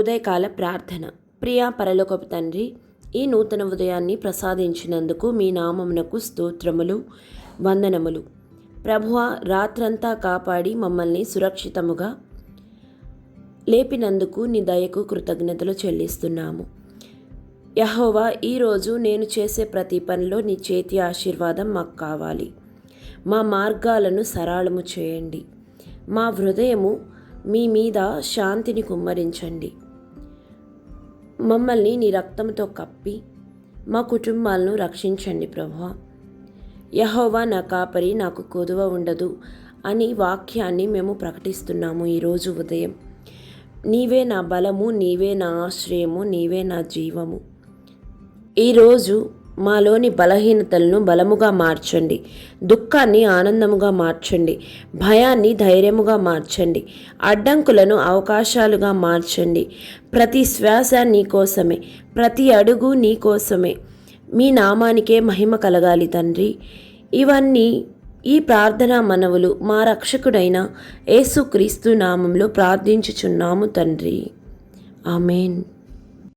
ఉదయకాల ప్రార్థన. ప్రియా పరలోకపు తండ్రి ఈ నూతన ఉదయాన్ని ప్రసాదించినందుకు మీ నామమునకు స్తోత్రములు వందనములు. ప్రభువ రాత్రంతా కాపాడి మమ్మల్ని సురక్షితముగా లేపినందుకు నీ దయకు కృతజ్ఞతలు చెల్లిస్తున్నాము. యహోవా ఈరోజు నేను చేసే ప్రతి పనిలో నీ చేతి ఆశీర్వాదం మాకు కావాలి. మా మార్గాలను సరళము చేయండి. మా హృదయము మీ మీద శాంతిని కుమ్మరించండి. మమ్మల్ని నీ రక్తంతో కప్పి మా కుటుంబాలను రక్షించండి ప్రభా యహోవా నా కాపరి నాకు కొదువ ఉండదు అని వాక్యాన్ని మేము ప్రకటిస్తున్నాము ఈరోజు ఉదయం. నీవే నా బలము నీవే నా ఆశ్రయము నీవే నా జీవము. ఈరోజు మాలోని బలహీనతలను బలముగా మార్చండి. దుఃఖాన్ని ఆనందముగా మార్చండి. భయాన్ని ధైర్యముగా మార్చండి. అడ్డంకులను అవకాశాలుగా మార్చండి. ప్రతి శ్వాస నీ కోసమే. ప్రతి అడుగు నీ కోసమే. మీ నామానికే మహిమ కలగాలి తండ్రి. ఇవన్నీ ఈ ప్రార్థనా మనవులు మా రక్షకుడైన యేసుక్రీస్తు నామంలో ప్రార్థించుచున్నాము తండ్రి. ఆమెన్.